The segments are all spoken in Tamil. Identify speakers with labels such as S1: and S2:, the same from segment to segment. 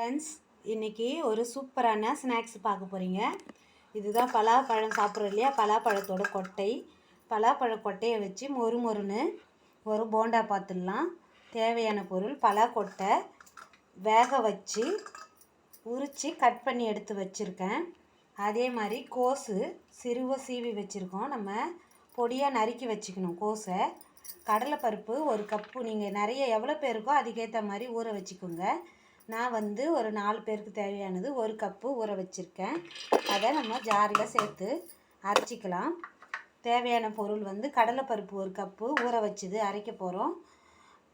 S1: ஃப்ரெண்ட்ஸ் இன்றைக்கி ஒரு சூப்பரான ஸ்நாக்ஸ் பார்க்க போகிறீங்க இதுதான் பலாப்பழம் சாப்பிட்றோம் இல்லையா? பலாப்பழத்தோட கொட்டை. பலாப்பழ கொட்டையை வச்சு மொறு மொறுன்னு ஒரு போண்டா பார்த்துடலாம். தேவையான பொருள் பலாக்கொட்டை. வேக வச்சு உரித்து கட் பண்ணி எடுத்து வச்சுருக்கேன். அதே மாதிரி கோஸு சிறுவை சீவி வச்சுருக்கோம். நம்ம பொடியாக நறுக்கி வச்சுக்கணும் கோஸை. கடலைப்பருப்பு ஒரு கப்பு. நீங்கள் நிறைய எவ்வளோ பேருக்கோ அதுக்கேற்ற மாதிரி ஊற வச்சுக்கோங்க. நான் வந்து ஒரு நாலு பேருக்கு தேவையானது ஒரு கப்பு ஊற வச்சுருக்கேன். அதை நம்ம ஜாரில் சேர்த்து அரைச்சிக்கலாம். தேவையான பொருள் வந்து கடலைப்பருப்பு ஒரு கப்பு ஊற வச்சுது அரைக்க போகிறோம்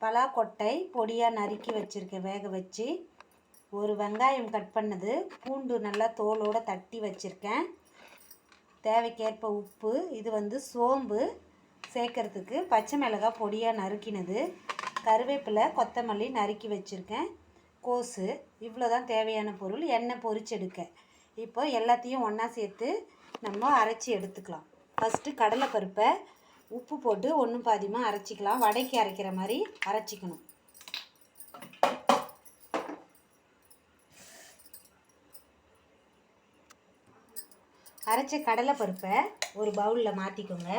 S1: பலாக்கொட்டை பொடியாக நறுக்கி வச்சுருக்கேன் வேக வச்சு. ஒரு வெங்காயம் கட் பண்ணது பூண்டு நல்லா தோலோடு தட்டி வச்சுருக்கேன். தேவைக்கேற்ப உப்பு இது வந்து சோம்பு சேர்க்கறதுக்கு பச்சை மிளகாய் பொடியாக நறுக்கினது. கருவேப்பிலை கொத்தமல்லி நறுக்கி வச்சுருக்கேன். கோஸு இவ்வளோ தான் தேவையான பொருள். எண்ணெய் பொரிச்செடுக்க. இப்போ எல்லாத்தையும் ஒன்றா சேர்த்து நம்ம அரைச்சி எடுத்துக்கலாம். ஃபஸ்ட்டு கடலைப்பருப்பை உப்பு போட்டு ஒன்றும் பாதிமாக அரைச்சிக்கலாம். வடைக்கு அரைக்கிற மாதிரி அரைச்சிக்கணும். அரைச்ச கடலைப்பருப்பை ஒரு பவுலில் மாற்றிக்கோங்க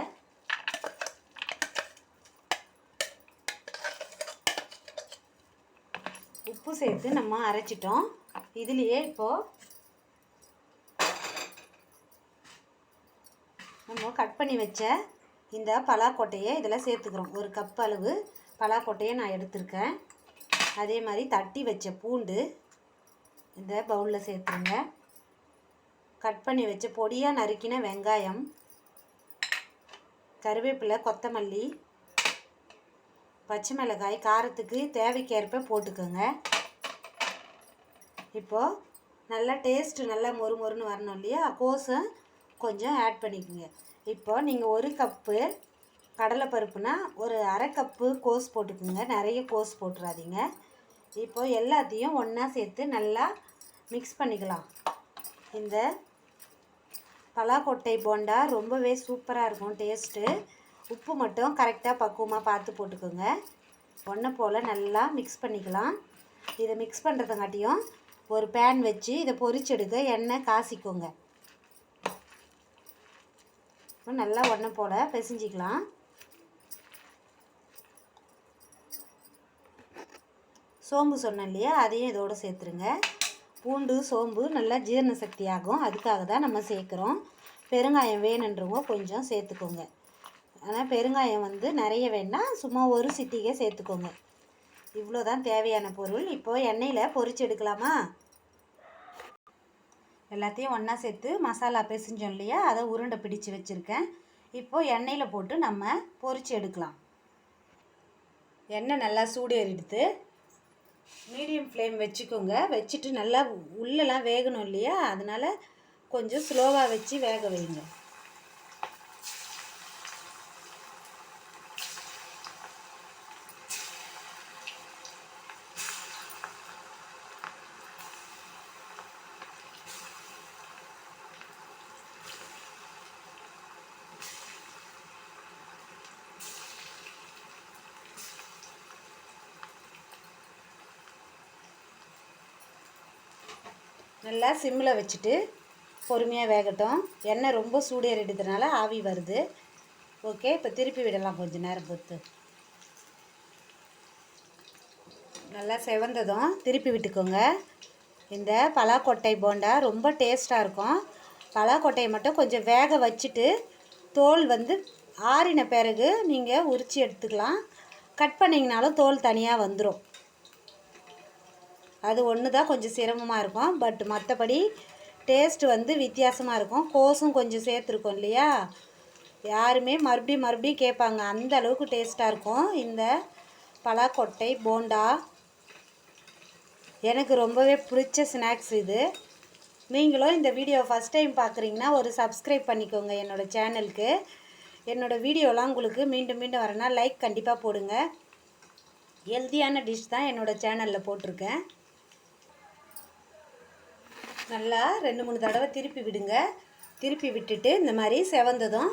S1: உப்பு சேர்த்து நம்ம அரைச்சிட்டோம். இதுலேயே இப்போது நம்ம கட் பண்ணி வச்ச இந்த பலாக்கொட்டையை இதில் சேர்த்துக்கிறோம். ஒரு கப் அளவு பலாக்கொட்டையை நான் எடுத்திருக்கேன். அதே மாதிரி தட்டி வச்ச பூண்டு இந்த பவுலில் சேர்த்துருங்க. கட் பண்ணி வச்ச பொடியாக நறுக்கின வெங்காயம் கருவேப்பிலை கொத்தமல்லி பச்சை மிளகாய் காரத்துக்கு தேவைக்கேற்ப போட்டுக்கோங்க. இப்போது நல்லா டேஸ்ட்டு நல்லா மொறு மொறுன்னு வரணும் இல்லையா? கோசம் கொஞ்சம் ஆட் பண்ணிக்கோங்க. இப்போ நீங்கள் ஒரு கப்பு கடலைப்பருப்புனா ஒரு அரை கப்பு கோஸ் போட்டுக்கோங்க. நிறைய கோஸ் போட்டுறாதீங்க. இப்போ எல்லாத்தையும் ஒன்றா சேர்த்து நல்லா மிக்ஸ் பண்ணிக்கலாம். இந்த பலாக்கொட்டை போண்டா ரொம்பவே சூப்பராக இருக்கும் டேஸ்ட்டு உப்பு மட்டும் கரெக்டாக பக்குவமாக பார்த்து போட்டுக்கோங்க. ஒன்றை போல் நல்லா மிக்ஸ் பண்ணிக்கலாம். இதை மிக்ஸ் பண்ணுறதுங்காட்டியும் ஒரு பேன் வச்சு இதை பொரிச்செடுக்க எண்ணெய் காசிக்கோங்க. நல்லா ஒன்றை போல் பிசைஞ்சிக்கலாம். சோம்பு சொன்னேன் இல்லையா அதையும் இதோடு சேர்த்துருங்க. பூண்டு சோம்பு நல்லா ஜீரண சக்தி ஆகும் அதுக்காக தான் நம்ம சேர்க்குறோம். பெருங்காயம் வேணுன்றவங்க கொஞ்சம் சேர்த்துக்கோங்க. ஆனால் பெருங்காயம் வந்து நிறைய வேணால் சும்மா ஒரு சிட்டிகை சேர்த்துக்கோங்க. இவ்வளோ தான் தேவையான பொருள். இப்போது எண்ணெயில் பொரிச்சு எடுக்கலாமா? எல்லாத்தையும் ஒன்றா சேர்த்து மசாலா பிசைஞ்சோம் இல்லையா? அதை உருண்டை பிடிச்சு வச்சுருக்கேன். இப்போது எண்ணெயில் போட்டு நம்ம பொரிச்சு எடுக்கலாம். எண்ணெய் நல்லா சூடு எடுத்து மீடியம் ஃப்ளேம் வச்சுக்கோங்க. வச்சுட்டு நல்லா உள்ளெல்லாம் வேகணும் இல்லையா? அதனால் கொஞ்சம் ஸ்லோவாக வச்சு வேக வைங்க. நல்லா சிம்மில் வச்சுட்டு பொறுமையாக வேகட்டும். எண்ணெய் ரொம்ப சூடேறிடுறதுனால ஆவி வருது. ஓகே இப்போ திருப்பி விடலாம் கொஞ்சம் நேரம் பொறுத்து. நல்லா செவந்ததும் திருப்பி விட்டுக்கோங்க. இந்த பலாக்கொட்டை போண்டா ரொம்ப டேஸ்ட்டாக இருக்கும். பலாக்கொட்டையை மட்டும் கொஞ்சம் வேக வச்சுட்டு தோல் வந்து ஆறின பிறகு நீங்கள் உரித்து எடுத்துக்கலாம். கட் பண்ணிங்கனாலும் தோல் தனியாக வந்துடும் அது ஒன்று தான் கொஞ்சம் சிரமமாக இருக்கும். பட் மற்றபடி டேஸ்ட்டு வந்து வித்தியாசமாக இருக்கும். கோஸும் கொஞ்சம் சேர்த்துருக்கோம் இல்லையா? யாருமே மறுபடியும் மறுபடியும் கேட்பாங்க. அந்த அளவுக்கு டேஸ்ட்டாக இருக்கும். இந்த பலாக்கொட்டை போண்டா. எனக்கு ரொம்பவே பிடிச்ச ஸ்நாக்ஸ் இது. நீங்களும் இந்த வீடியோ ஃபஸ்ட் டைம் பார்க்குறீங்கன்னா ஒரு சப்ஸ்கிரைப் பண்ணிக்கோங்க என்னோடய சேனலுக்கு என்னோடய வீடியோலாம் உங்களுக்கு மீண்டும் மீண்டும் வரனா லைக் கண்டிப்பாக போடுங்க. ஹெல்த்தியான டிஷ் தான் என்னோடய சேனலில் போட்டிருக்கேன். நல்லா ரெண்டு மூணு தடவை திருப்பி விடுங்க. திருப்பி விட்டுட்டு இந்த மாதிரி செவந்ததும்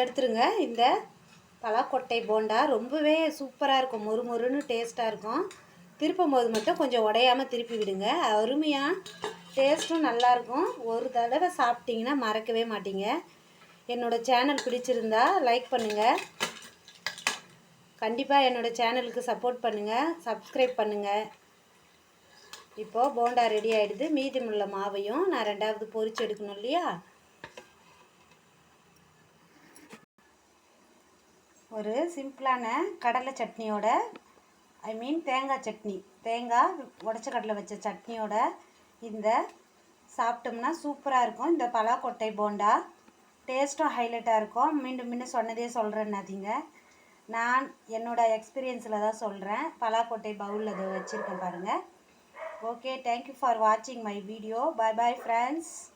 S1: எடுத்துருங்க. இந்த பலாக்கொட்டை போண்டா ரொம்பவே சூப்பராக இருக்கும். மொறு மொறுன்னு டேஸ்ட்டாக இருக்கும். திருப்பும் போது மட்டும் கொஞ்சம் உடையாமல் திருப்பி விடுங்க. அருமையாக டேஸ்ட்டும் நல்லாயிருக்கும் ஒரு தடவை சாப்பிட்டிங்கன்னா மறக்கவே மாட்டீங்க. என்னோடய சேனல் பிடிச்சிருந்தா லைக் பண்ணுங்கள் கண்டிப்பாக என்னோடய சேனலுக்கு சப்போர்ட் பண்ணுங்கள் சப்ஸ்கிரைப் பண்ணுங்கள் இப்போது போண்டா ரெடி ஆகிடுது மீதமுள்ள மாவையும் நான் ரெண்டாவது பொரிச்சு எடுக்கணும் இல்லையா? ஒரு சிம்பிளான கடலை சட்னியோட ஐ மீன் தேங்காய் சட்னி. தேங்காய் உடச்ச கடலை வச்ச சட்னியோட இந்த சாப்பிட்டோம்னா சூப்பராக இருக்கும். இந்த பலாக்கொட்டை போண்டா டேஸ்ட்டும் ஹைலைட்டாக இருக்கும். மீண்டும் மீண்டும் சொன்னதே சொல்கிறேன்னாதீங்க நான் என்னோடய எக்ஸ்பீரியன்ஸில் தான் சொல்கிறேன் பலாக்கொட்டை பவுலில் அதை வச்சுருக்கேன் பாருங்கள் Okay, thank you for watching my video. Bye-bye friends.